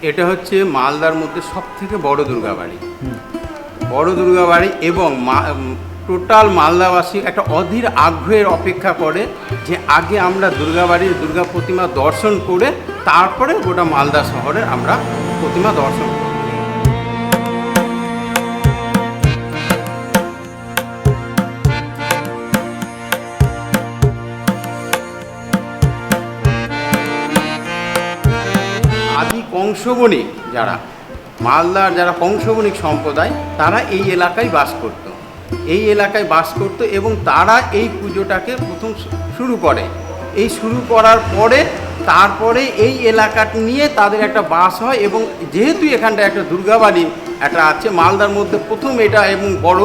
এটা হচ্ছে মালদার মধ্যে সব থেকে বড়। দুর্গাবাড়ি বড় দুর্গাবাড়ি এবং টোটাল মালদাবাসী একটা অধীর আগ্রহের অপেক্ষা করে যে আগে আমরা দুর্গাবাড়ির দুর্গা প্রতিমা দর্শন করে তারপরে গোটা মালদা শহরের আমরা প্রতিমা দর্শন কংসবণিক যারা, মালদার যারা কংসবণিক সম্প্রদায়, তারা এই এলাকায় বাস করত। এই এলাকায় বাস করত এবং তারা এই পুজোটাকে প্রথম শুরু করে। এই শুরু করার পরে, তারপরে এই এলাকাটা নিয়ে তাদের একটা বাস হয় এবং যেহেতু এখানটা একটা দুর্গাবাড়ি একটা আছে, মালদার মধ্যে প্রথম এটা এবং বড়,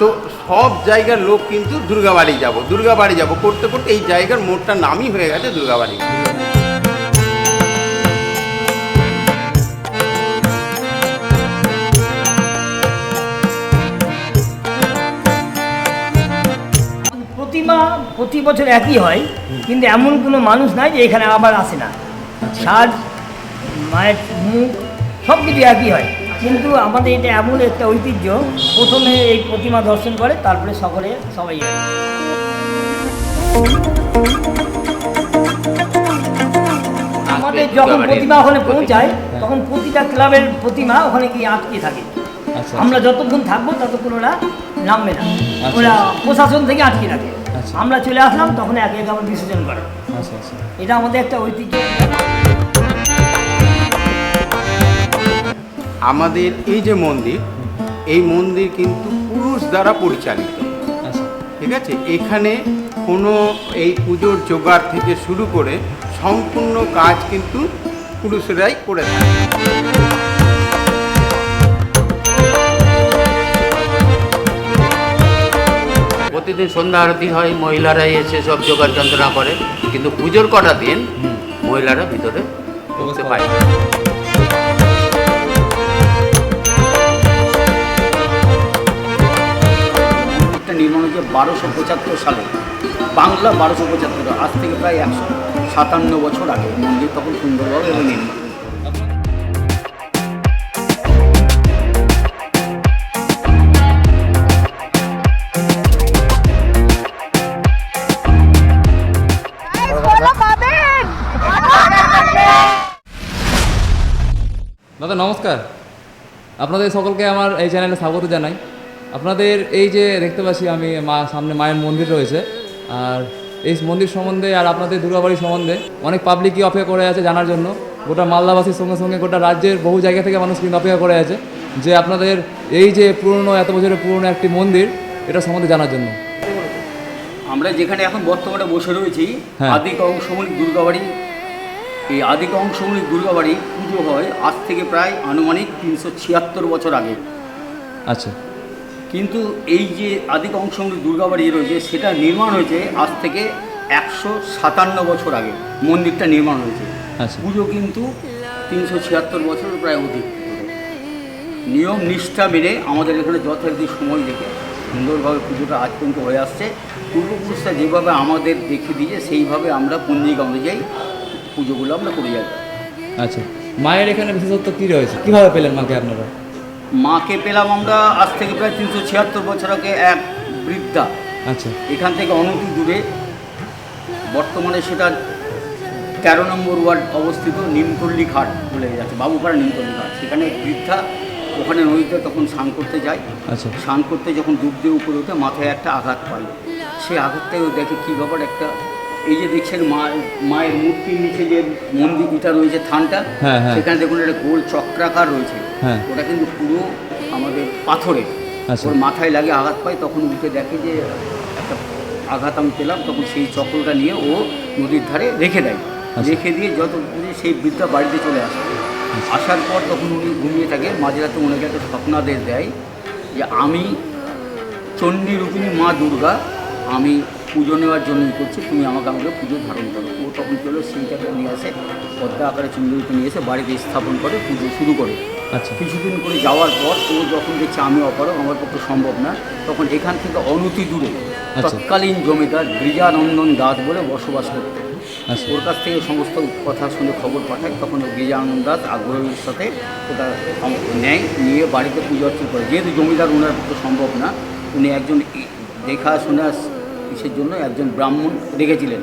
তো সব জায়গার লোক কিন্তু দুর্গাবাড়ি যাব দুর্গাবাড়ি যাব। করতে করতে এই জায়গার মোড়টার নামই হয়ে গেছে দুর্গাবাড়ি। বছর একই হয় কিন্তু এমন কোনো মানুষ নাই যে এখানে আবার আসে না। সাজ মায়ের মুখ সব কিছু একই হয়। কিন্তু আমাদের এটা এমন একটা ঐতিহ্য প্রথমে এই প্রতিমা দর্শন করে তারপরে সকলে সবাই আমাদের যখন প্রতিমা ওখানে পৌঁছায় তখন প্রতিটা ক্লাবের প্রতিমা ওখানে গিয়ে আটকে থাকে। আচ্ছা আমরা যতক্ষণ থাকব ততক্ষণ ওরা নামবে না। আচ্ছা। ওরা প্রশাসন থেকে আটকে রাখে। আচ্ছা। আমরা চলে আসলাম তখন একে একে আবার বিসর্জন করে। আচ্ছা আচ্ছা। এটা আমাদের একটা ঐতিহ্য। আমাদের এই যে মন্দির এই মন্দির কিন্তু পুরুষ দ্বারা পরিচালিত। আচ্ছা। ঠিক আছে? এখানে কোনো এই পুজোর জোগাড় থেকে শুরু করে সম্পূর্ণ কাজ কিন্তু পুরুষেরাই করে থাকে। সন্ধ্যা আরতি হয় মহিলারাই এসে সব জোগাড় যন্ত্রণা করে, কিন্তু পুজোর কটা দিন মহিলারা ভিতরে ঢুকতে না। নির্মাণ হয়েছে বারোশো পঁচাত্তর সালে বাংলা বারোশো পঁচাত্তর, আজ থেকে প্রায় একশো সাতান্ন বছর আগে মন্দির তখন সুন্দরভাবে এবং নির্মাণ আপনাদের সকলকে আমার এই চ্যানেলে স্বাগত জানাই। আপনাদের এই যে দেখতে পাচ্ছি আমি মা সামনে মায়ের মন্দির রয়েছে। আর এই মন্দির সম্বন্ধে আর আপনাদের দুর্গাবাড়ি সম্বন্ধে অনেক পাবলিকই অপেক্ষা করে আছে জানার জন্য। গোটা মালদাবাসীর সঙ্গে সঙ্গে গোটা রাজ্যের বহু জায়গা থেকে মানুষ কিন্তু অপেক্ষা করে আছে যে আপনাদের এই যে পুরনো এত বছরের পুরনো একটি মন্দির এটা সম্বন্ধে জানার জন্য। আমরা যেখানে এখন বর্তমানে বসে রয়েছি হ্যাঁ। আদি কংসমণি দুর্গাবাড়ি এই আদি কংসমণি দুর্গাবাড়ি পুজো হয় আজ থেকে প্রায় আনুমানিক তিনশো ছিয়াত্তর বছর আগে। আচ্ছা। কিন্তু এই যে আদি কংসমণি দুর্গাবাড়ি রয়েছে সেটা নির্মাণ হয়েছে আজ থেকে একশো সাতান্ন বছর আগে। মন্দিরটা নির্মাণ হয়েছে। আচ্ছা। পুজো কিন্তু তিনশো ছিয়াত্তর বছর প্রায় অধিক নিয়ম নিষ্ঠা মেনে আমাদের এখানে যথারীতি সময় দেখে সুন্দরভাবে পুজোটা আজ পর্যন্ত হয়ে আসছে। পূর্বপুরুষরা যেভাবে আমাদের দেখে দিয়ে সেইভাবে আমরা পঞ্জিকা অনুযায়ী পুজোগুলো আমরা করে যাই। আচ্ছা মায়ের এখানে বিশেষত্ব কী রয়েছে? কীভাবে পেলেন মাকে আপনারা? মাকে পেলাম আমরা আজ থেকে প্রায় তিনশো ছিয়াত্তর বছর আগে এক বৃদ্ধা। আচ্ছা। এখান থেকে অনতি দূরে। বর্তমানে সেটা তেরো নম্বর ওয়ার্ড অবস্থিত নিমতল্লি ঘাট বলে যাচ্ছে বাবুপাড়া নিমতল্লি ঘাট। সেখানে বৃদ্ধা ওখানে নদীতে তখন স্নান করতে যায়। আচ্ছা। স্নান করতে যখন ডুব দিয়ে উপরে ওঠে মাথায় একটা আঘাত পায়। সেই আঘাতটাও দেখে কী ব্যাপার একটা এই যে দেখছেন মা মায়ের মূর্তির নিচে যে মন্দিরটা রয়েছে থানটা হ্যাঁ, হ্যাঁ। সেখানে দেখুন একটা গোল চক্রাকার রয়েছে হ্যাঁ। ওটা কিন্তু পুরো আমাদের পাথরের আচ্ছা। ওর মাথায় লাগে আঘাত পায় তখন উঠে দেখে যে একটা আঘাত আমি পেলাম তখন সেই চক্রটা নিয়ে ও নদীর ধারে রেখে দেয় আচ্ছা। রেখে দিয়ে যত সেই বৃদ্ধা বাড়িতে চলে আসে আসার পর তখন উনি ঘুমিয়ে থাকে মাঝরাতে ওনাকে একটা স্বপ্নাদেশ দেয় যে আমি চণ্ডী রূপিণী মা দুর্গা আমি পুজো নেওয়ার জন্যই করছি তুমি আমাকে আমাকে পুজো ধারণ করো। ও তখন চলো সেইটাকে নিয়ে আসে পদ্মা আকারে চণ্ডীরূপে নিয়ে এসে বাড়িতে স্থাপন করে পুজো শুরু করে। আচ্ছা। কিছুদিন করে যাওয়ার পর ও যখন দেখছে আমি অপারক আমার পক্ষে সম্ভব না তখন এখান থেকে অনতি দূরে আচ্ছা। তৎকালীন জমিদার ব্রিজানন্দন দাস বলে বসবাস করত। আচ্ছা। ওর কাছ থেকে সমস্ত কথা শুনে খবর পাঠায় তখন ওই গিজানন্দ দাস আগ্রহের সাথে ওটা নেয় নিয়ে বাড়িতে পুজো অর্চনা করে। যেহেতু জমিদার ওনার পক্ষে সম্ভব না উনি একজন দেখাশোনা ইসের জন্য একজন ব্রাহ্মণ রেখেছিলেন।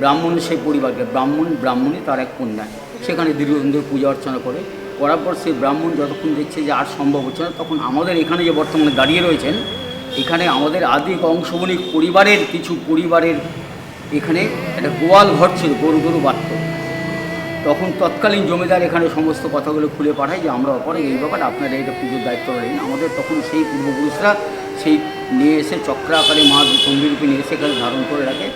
ব্রাহ্মণ সেই পরিবারকে, ব্রাহ্মণ ব্রাহ্মণী তার এক কন্যা। সেখানে দীর্ঘদিন ধরে পূজা অর্চনা করে। করার পর সেই ব্রাহ্মণ যতক্ষণ দেখছে যে আর সম্ভব হচ্ছে না, তখন আমাদের এখানে যে বর্তমানে দাঁড়িয়ে রয়েছেন, এখানে আমাদের আদি অংশবণিক পরিবারের কিছু পরিবারের এখানে একটা গোয়াল ঘর ছিল, গরু গরু বাড়ত তখন তৎকালীন জমিদার এখানে সমস্ত কথাগুলো খুলে পাঠায় যে আমরা পরে এই ব্যাপারে আপনারা এটা পুজোর দায়িত্ব নেন আমাদের তখন সেই পূর্বপুরুষরা সেই নিয়ে এসে চক্র আকারে মা তন্দিরূপে নিয়ে এসে এখানে ধারণ করে রাখে।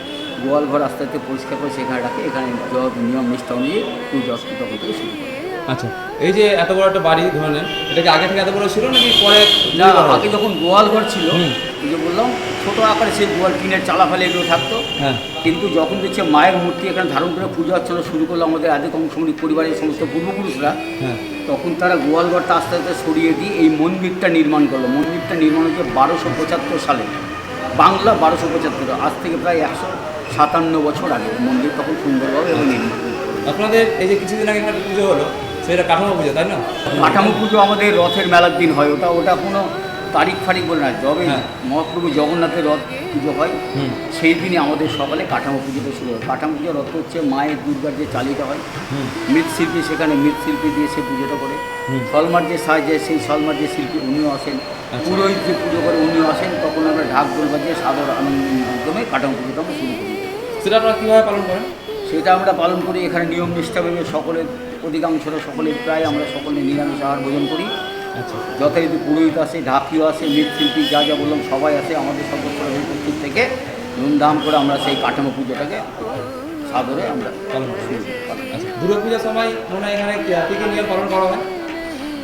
গোয়াল ঘর আস্তে আস্তে পরিষ্কার করে সেখানে রাখে। এখানে যত নিয়ম নিষ্ঠা অনুযায়ী পুজো তখন থেকে শুরু করে। আচ্ছা এই যে এত বড় একটা বাড়ি ধরে নেন এটা কি আগে থেকে এত বড় ছিল নাকি পরে না আগে যখন গোয়াল ঘর ছিল যে বললাম ছোটো আকারে সেই গোয়াল টিনের চালা ফেলে এগুলো থাকতো। হ্যাঁ। কিন্তু যখন দেখছে মায়ের মূর্তি এখানে ধারণ করে পুজো অর্চনা শুরু করল আমাদের আদি কংসমণি পরিবারের সমস্ত পূর্বপুরুষরা হ্যাঁ। তখন তারা গোয়ালঘরটা আস্তে আস্তে সরিয়ে দিয়ে এই মন্দিরটা নির্মাণ করল। মন্দিরটা নির্মাণ হচ্ছে বারোশো পঁচাত্তর সালে। বাংলা বারোশো পঁচাত্তর আজ থেকে প্রায় একশো সাতান্ন বছর আগে মন্দির তখন সুন্দরভাবে এবং নির্মাণ আপনাদের এই যে কিছুদিন আগে একটা পুজো হলো সেটা কাঠামো পুজো তাই না? কাঠামো পুজো আমাদের রথের মেলার দিন হয় ওটা ওটা কোনো তারিখ ফারিক বলে না যবে হ্যাঁ। মহাপ্রভু জগন্নাথের রথ পুজো হয় সেই দিনই আমাদের সকালে কাঠামো পুজোটা শুরু হয়। কাঠামো পুজোর রথ হচ্ছে মায়ের দুর্গার যে চালিটা হয় মৃৎশিল্পী সেখানে মৃৎশিল্পী দিয়ে সে পুজোটা করে। সলমার যে সাহায্যে সেই সলমার যে শিল্পী উনিও আসেন। আচ্ছা। পুরোহিত যে পুজো করে উনিও আসেন তখন আমরা ঢাক দোল বাজিয়ে সাদর আনন্দের মাধ্যমে কাঠামো পুজোটা আমরা শুরু করি। সেটা আপনারা কীভাবে পালন করেন? সেটা আমরা পালন করি এখানে নিয়ম নিষ্ঠাভাবে সকলের অধিকাংশরা সকলে প্রায় আমরা সকলে নিরামিষ আহার ভোজন করি। যথারীতি পুরোহিত আসে ঢাকিও আসে মৃৎশিল্পী যা যা বললাম সবাই আসে আমাদের সদস্যরা উপস্থিত থেকে। ধুমধাম করে আমরা সেই কাঠামো পুজোটাকে সাদরে আমরা পালন করি। আচ্ছা দুর্গা পূজার সময় মনে হয় এখানে কী কী পালন করা হয়?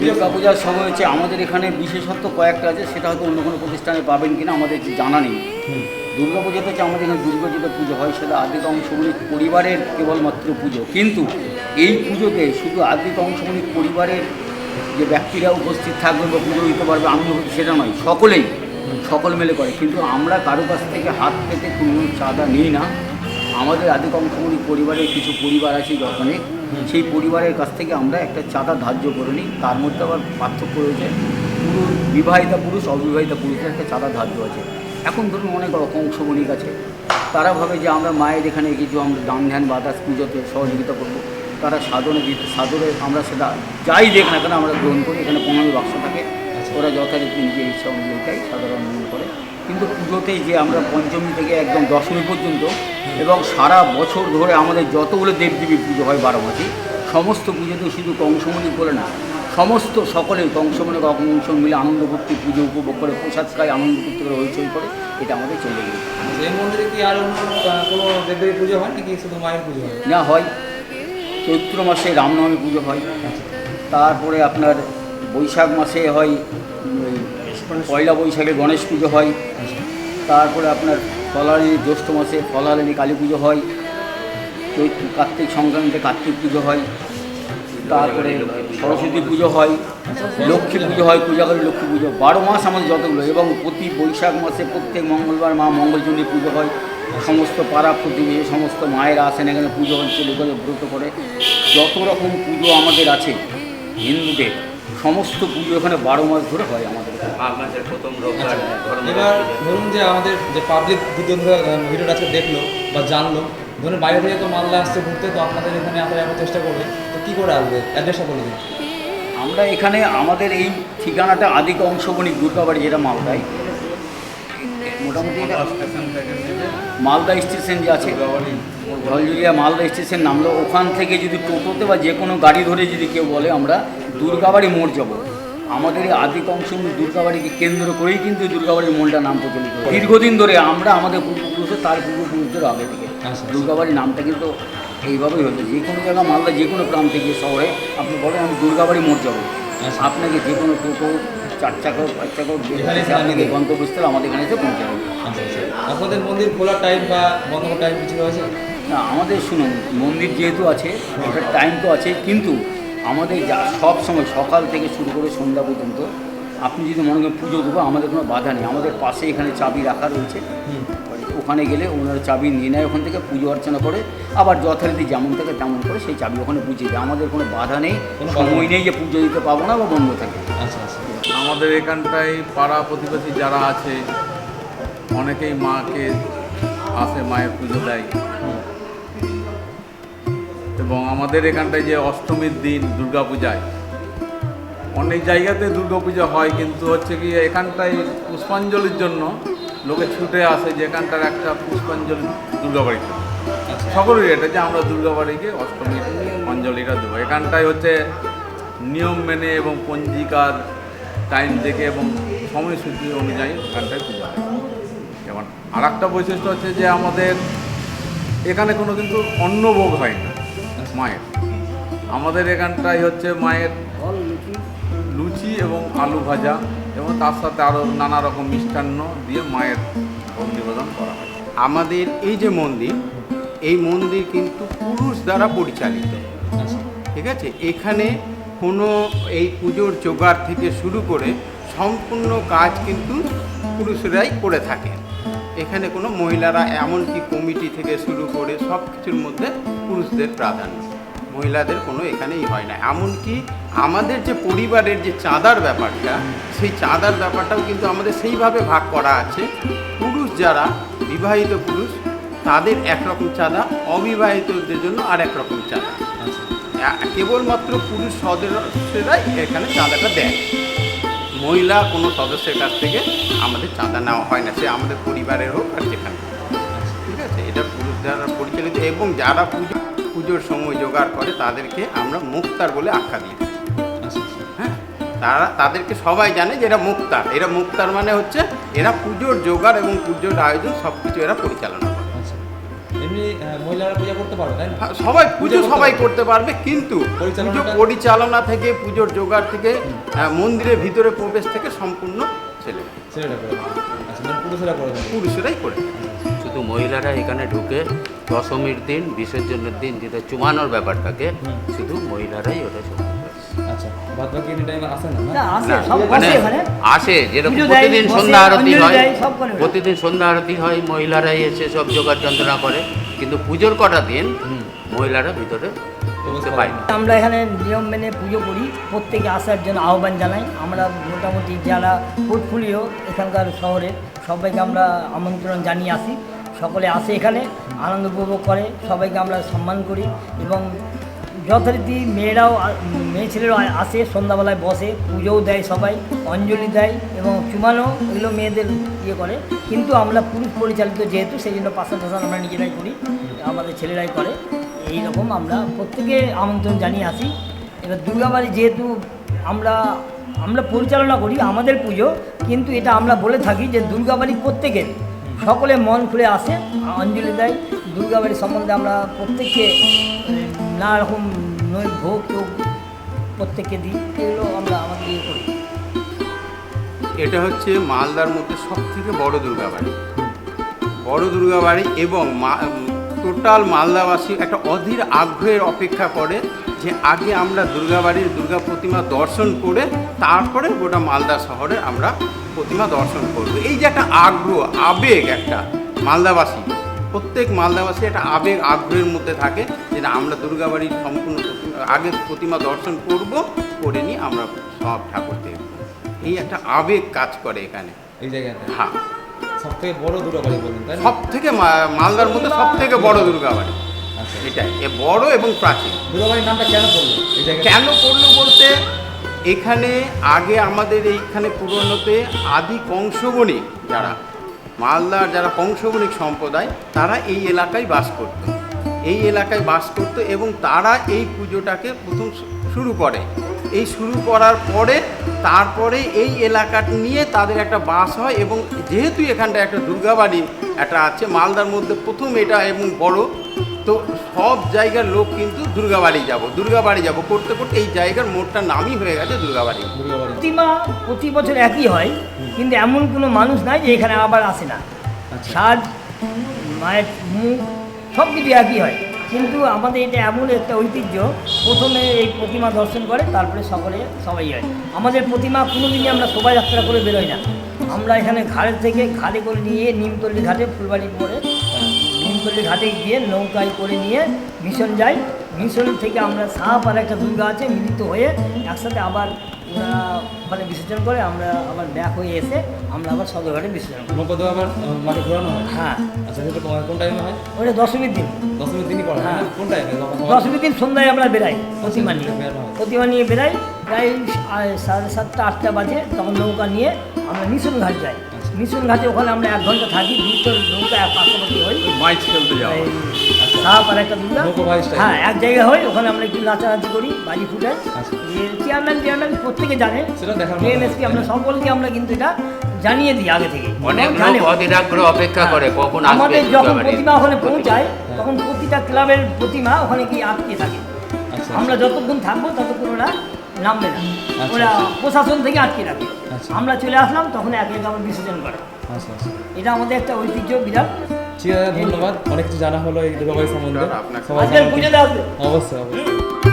দুর্গা পূজার সময় হচ্ছে আমাদের এখানে বিশেষত্ব কয়েকটা আছে সেটা হয়তো অন্য কোনো প্রতিষ্ঠানে পাবেন কিনা আমাদের জানা নেই। দুর্গা পুজোতে হচ্ছে আমাদের এখানে দুর্গা যেটা পুজো হয় সেটা আদিক অংশগুলির পরিবারের কেবলমাত্র পুজো। কিন্তু এই পুজোতে শুধু আদিক অংশগুলির পরিবারের যে ব্যক্তিরা উপস্থিত থাকবে বা পুজো দিতে পারবে, আমি সেটা নয়, সকলেই, সকল মিলে করে। কিন্তু আমরা কারও কাছ থেকে হাত পেতে কোনো চাঁদা নিই না। আমাদের আদিক অংশগুলি পরিবারের কিছু পরিবার আছে যখনই, সেই পরিবারের কাছ থেকে আমরা একটা চাঁদা ধার্য করে নিই। তার মধ্যে আবার পার্থক্য রয়েছে, পুরুষ, বিবাহিতা পুরুষ, অবিবাহিতা পুরুষের একটা চাঁদা ধার্য আছে। এখন ধরুন অনেক রকম অংশগ্রহণিক আছে। তারা ভাবে যে আমরা মায়ের এখানে কিছু আমরা দান ধ্যান বাতাস, পুজোতে সহযোগিতা করব। তারা সাধনে দিতে সাধনে আমরা সেটা যাই দেখ না কেন আমরা গ্রহণ করি এখানে পনেরো বাক্স থাকে। ওরা যথারীতি নিজের ইচ্ছা অনুযায়ী দেয় সাধারণ অনুযায়ী করে। কিন্তু পুজোতেই যে আমরা পঞ্চমী থেকে একদম দশমী পর্যন্ত এবং সারা বছর ধরে আমাদের যতগুলো দেবদেবী পুজো হয় বারো মাসে সমস্ত পুজোতে শুধু কংসমণি করে না সমস্ত সকলে কংসমণি কংস মিলে আনন্দ করতে পুজো উপভোগ করে প্রসাদ খায় আনন্দ করতে করে হইচই করে এটা আমাদের চলে গেছে। আচ্ছা, এই মন্দিরে কি আর অন্য কোনো দেবদেবী পুজো হয় নাকি শুধু মায়ের পুজো হয়? না হয়। চৈত্র মাসে রামনবমী পুজো হয়। তারপরে আপনার বৈশাখ মাসে হয় পয়লা বৈশাখে গণেশ পুজো হয়। তারপরে আপনার ফলালী জ্যৈষ্ঠ মাসে ফলালী কালী পুজো হয়। চৈত্র কার্তিক সংক্রান্তিতে কার্তিক পুজো হয়। তারপরে সরস্বতী পুজো হয়। লক্ষ্মী পুজো হয় পূজা করি লক্ষ্মী পুজো। বারো মাস আমাদের যতগুলো এবং প্রতি বৈশাখ মাসে প্রত্যেক মঙ্গলবার মা মঙ্গলচণ্ডী পুজো হয়। সমস্ত পাড়া প্রতিবেশী সমস্ত মায়েরা আসেন এখানে পুজো হচ্ছে লোকেরা ব্রত করে। যত রকম পুজো আমাদের আছে হিন্দুদের সমস্ত পুজো এখানে বারো মাস ধরে হয় আমাদের। ধর্ম এবার ধরুন যে আমাদের যে পাবলিক ভিডিওটা আজকে দেখল বা জানলো ধরুন বাইরে থেকে তো মালদা আসছে ঘুরতে তো আপনাদের এখানে আসার এখন চেষ্টা করবে তো কী করে আসবে? অ্যাড্রেসটা বলে দিন। আমরা এখানে আমাদের এই ঠিকানাটা আদিক অংশবণিক দুর্গাবাড়ি যেটা মালদায়। মোটামুটি মালদা স্টেশন যে আছে ঝলঝুলিয়া মালদা স্টেশন নামলো ওখান থেকে যদি টোটোতে বা যে কোনো গাড়ি ধরে যদি কেউ বলে আমরা দুর্গাবাড়ি মোড় যাব। আমাদের এই আদিক অংশ দুর্গাবাড়িকে কেন্দ্র করেই কিন্তু দুর্গাবাড়ির মোড়টা নাম প্রচলিত। দীর্ঘদিন ধরে আমরা আমাদের পূর্বপুরুষ তার পূর্বপুরুষদের আগে থেকে আচ্ছা। দুর্গাবাড়ি নামটা কিন্তু এইভাবেই হতো যে কোনো জায়গা মালদা যে কোনো প্রান্তে গিয়ে শহরে আপনি বলেন আমি দুর্গাবাড়ি মোড় যাব। আচ্ছা। আপনাকে যে কোনো টোটো চার চাকা পাঁচ চাকা হোক, যে এখানে এসে আপনাকে গন্তব্যস্থলে আমাদের এখানে এসে পৌঁছে আচ্ছা আচ্ছা আপনাদের মন্দির খোলার টাইম বা বন্ধ টাইম কিছু রয়েছে? না আমাদের শুনুন মন্দির যেহেতু আছে ওটার টাইম তো আছে কিন্তু আমাদের যা সব সময় সকাল থেকে শুরু করে সন্ধ্যা পর্যন্ত আপনি যদি মনে করেন পুজো দেবো আমাদের কোনো বাধা নেই। আমাদের পাশে এখানে চাবি রাখা রয়েছে। ওখানে ওখানে গেলে ওনারা চাবি নিয়ে নেয় ওখান থেকে পুজো অর্চনা করে আবার যথারীতি যেমন থাকে তেমন করে সেই চাবি ওখানে বুঝিয়ে দেয়। আমাদের কোনো বাধা নেই সময় নেই যে পুজো দিতে পাবো না বা বন্ধ থাকে। আচ্ছা আচ্ছা। আমাদের এখানটায় পাড়া প্রতিবেশী যারা আছে অনেকেই মাকে আসে মায়ের পুজো দেয়। এবং আমাদের এখানটায় যে অষ্টমীর দিন দুর্গা পূজায় অনেক জায়গাতে দুর্গা পূজা হয়, কিন্তু হচ্ছে কি এখানটায় পুষ্পাঞ্জলির জন্য লোকে ছুটে আসে যে এখানটার একটা পুষ্পাঞ্জলি দুর্গা বাড়িতে আচ্ছা সকলেরই এটা যে আমরা দুর্গা বাড়িকে অষ্টমীর অঞ্জলিটা দেবো। এখানটায় হচ্ছে নিয়ম মেনে এবং পঞ্জিকার টাইম দেখে এবং সময়সূচি অনুযায়ী এখানটায় পূজা হয়। যেমন আর একটা বৈশিষ্ট্য হচ্ছে যে আমাদের এখানে কোনো কিন্তু অন্নভোগ হয় না, মায়ের। আমাদের এখানটায় হচ্ছে মায়ের লুচি এবং আলু ভাজা এবং তার সাথে আরও নানা রকম মিষ্টান্ন দিয়ে মায়ের ভোগ নিবেদন করা হয়। আমাদের এই যে মন্দির, এই মন্দির কিন্তু পুরুষ দ্বারা পরিচালিত। ঠিক আছে? এখানে কোনো এই পুজোর জোগাড় থেকে শুরু করে সম্পূর্ণ কাজ কিন্তু পুরুষরাই করে থাকে এখানে কোনো মহিলারা এমনকি কমিটি থেকে শুরু করে সব কিছুর মধ্যে পুরুষদের প্রাধান্য। মহিলাদের কোনো এখানেই হয় না। এমনকি আমাদের যে পরিবারের যে চাঁদার ব্যাপারটা সেই চাঁদার ব্যাপারটাও কিন্তু আমাদের সেইভাবে ভাগ করা আছে। পুরুষ যারা বিবাহিত পুরুষ তাদের একরকম চাঁদা অবিবাহিতদের জন্য আর একরকম চাঁদা। আচ্ছা। কেবলমাত্র পুরুষ সদস্যরাই এখানে চাঁদাটা দেয়। মহিলা কোনো সদস্যের কাছ থেকে আমাদের চাঁদা নেওয়া হয় না, সে আমাদের পরিবারের হোক আর যেখানে ঠিক আছে? এটা পুরুষ দ্বারা পরিচালিত এবং যারা পুজো, পুজোর সময় জোগাড় করে তাদেরকে আমরা মুক্তার বলে আখ্যা দিই। হ্যাঁ? তারা, তাদেরকে সবাই জানে যে এরা মুক্তার এরা মুক্তার মানে হচ্ছে এরা পুজোর জোগাড় এবং পুজোর আয়োজন সব কিছু এরা পরিচালনা এমনি মহিলারা পূজা করতে পারে তাই না? হ্যাঁ, সবাই পুজো সবাই করতে পারবে কিন্তু পুজো পরিচালনা থেকে পুজোর জোগাড় থেকে আহ, মন্দিরের ভিতরে প্রবেশ থেকে সম্পূর্ণ ছেলে করে আচ্ছা মানে পুরুষেরা করে পুরুষেরাই করে শুধু মহিলারা এখানে ঢুকে দশমীর দিন বিসর্জনের দিন যেটা চুমানোর ব্যাপার থাকে শুধু মহিলারাই ওটা। আচ্ছা বাদ এনি টাইম আসে না? না না আসে সব মানে আসে যেরকম প্রতিদিন সন্ধ্যা আরতি হয়। প্রতিদিন সন্ধ্যা আরতি হয় মহিলারাই এসে সব জোগাড় যন্ত্রণা করে কিন্তু পুজোর কটা দিন মহিলারা ভিতরে আমরা এখানে নিয়ম মেনে পুজো করি প্রত্যেকে আসার জন্য আহ্বান জানাই। আমরা মোটামুটি যারা পোর্টফোলিও এখানকার শহরে সবাইকে আমরা আমন্ত্রণ জানিয়ে আসি। সকলে আসে এখানে আনন্দ উপভোগ করে সবাইকে আমরা সম্মান করি এবং যথারীতি মেয়েরাও মেয়ে ছেলেরাও আসে, সন্ধ্যাবেলায় বসে, পুজোও দেয় সবাই, অঞ্জলি দেয় এবং চুমানো এগুলো মেয়েদের ইয়ে করে। কিন্তু আমরা পুরুষ পরিচালিত যেহেতু, সেই জন্য পাশান টাশান আমরা নিজেরাই করি, আমাদের ছেলেরাই করে। এই রকম আমরা প্রত্যেকে আমন্ত্রণ জানিয়ে আসি। এবার দুর্গাবাড়ি যেহেতু আমরা আমরা পরিচালনা করি আমাদের পুজো, কিন্তু এটা আমরা বলে থাকি যে দুর্গাবাড়ি প্রত্যেকের, সকলে মন খুলে আসে, অঞ্জলি দেয়। দুর্গাবাড়ি সম্বন্ধে আমরা প্রত্যেককে নানা রকম ভোগ টোগ প্রত্যেককে দিই এগুলো আমরা আমাদের ইয়ে করি। এটা হচ্ছে মালদার মধ্যে সব থেকে বড়। দুর্গাবাড়ি বড় দুর্গাবাড়ি এবং টোটাল মালদাবাসী একটা অধীর আগ্রহের অপেক্ষা করে যে আগে আমরা দুর্গাবাড়ির দুর্গা প্রতিমা দর্শন করে তারপরে গোটা মালদা শহরে আমরা প্রতিমা দর্শন করব। এই যে একটা আগ্রহ, আবেগ একটা মালদাবাসী প্রত্যেক মালদাবাসী একটা আবেগ আগ্রহের মধ্যে থাকে যে না আমরা দুর্গাবাড়ির সম্পূর্ণ আগে প্রতিমা দর্শন করব করে নিয়ে আমরা সব ঠাকুর দেখব। এই একটা আবেগ কাজ করে এখানে। এই জায়গাতে হ্যাঁ। সব থেকে বড় দুর্গাবাড়ি বললেন তাই সব থেকে মালদার মধ্যে সব থেকে বড় দুর্গাবাড়ি। আচ্ছা। এটাই। এ বড় এবং প্রাচীন। দুর্গাবাড়ির নামটা কেন জায়গায় কেন করল বলতে এখানে আগে আমাদের এইখানে পুরনোতে আদি কংসবণী যারা মালদার যারা কংসবণিক সম্প্রদায়, তারা এই এলাকায় বাস করত। এই এলাকায় বাস করত এবং তারা এই পুজোটাকে প্রথম শুরু করে। এই শুরু করার পরে তারপরে এই এলাকাটা নিয়ে তাদের একটা বাস হয় এবং যেহেতু এখানটা একটা দুর্গাবাড়ি একটা আছে মালদার মধ্যে প্রথম এটা এবং বড় তো সব জায়গার লোক কিন্তু দুর্গাবাড়ি যাব দুর্গাবাড়ি যাব। করতে করতে এই জায়গার মোড়টার নামই হয়ে গেছে দুর্গাবাড়ি। দুর্গাবাড়ি প্রতিমা প্রতি বছর একই হয় কিন্তু এমন কোনো মানুষ নাই যে এখানে আবার আসে না। আচ্ছা। সাজ মায়ের মুখ সব কিছু একই হয়। কিন্তু আমাদের এটা এমন একটা ঐতিহ্য, প্রথমে এই প্রতিমা দর্শন করে, তারপরে সকলে সবাই হয় আমাদের প্রতিমা কোনো দিনই আমরা শোভাযাত্রা করে বেরোই না। আমরা এখানে ঘাড়ের থেকে ঘাটে করে নিয়ে নিমতল্লি ঘাটে, ফুলবাড়ি পরে নিমতল্লি ঘাটে গিয়ে নৌকায় করে নিয়ে মিশন যাই। মিশন থেকে আমরা আর একটা দুর্গা আছে মিলিত হয়ে একসাথে আবার ওখানে বিসর্জন করে আমরা আবার ব্যাক হয়ে এসে আমরা আবার সদরঘাটে বিসর্জন করি। নৌকা তো আবার মাঠে ঘোরানো হয়? হ্যাঁ। আচ্ছা সেটা কোন- কোন টাইমে হয়? ওটা দশমীর দিন। দশমীর দিনই করা হ্যাঁ। কোন টাইমে দশমীর দিন সন্ধ্যায় আমরা বেরাই প্রতিমা নিয়ে। প্রতিমা নিয়ে বেরাই প্রায় সাড়ে সাতটা আটটা বাজে তখন নৌকা নিয়ে আমরা মিশন ঘাট যাই। মিশন ঘাটে ওখানে আমরা এক ঘণ্টা থাকি দুটো নৌকা এক পাশাপাশি হই মাইচ খেলতে এই সাপ আর একটা দুর্গা। হ্যাঁ এক জায়গায় হয় ওখানে আমরা একটু নাচানাচি করি বাজি ফুটাই। আচ্ছা। চেয়ারম্যান চেয়ারম্যান প্রত্যেকে জানে। এমএসকে আমরা সকলকে আমরা কিন্তু এটা জানিয়ে দিই আগে থেকে। অনেক জানে। লোক অধীরাগ্রহ অপেক্ষা করে কখন আমাদের যখন প্রতিমা ওখানে পৌঁছায় হ্যাঁ। তখন প্রতিটা ক্লাবের প্রতিমা ওখানে গিয়ে আটকে থাকে। আচ্ছা। আমরা যতক্ষণ থাকব ততক্ষণ ওরা নামবে না। আচ্ছা, ওরা। প্রশাসন থেকে আটকে রাখে। আমরা চলে আসলাম তখন একে একে আবার বিসর্জন করে। এটা আমাদের একটা ঐতিহ্য বিরাট। ঠিক আছে ধন্যবাদ। অনেক কিছু জানা হলো এই দুর্গাবাড়ি সম্বন্ধে। অবশ্যই অবশ্যই।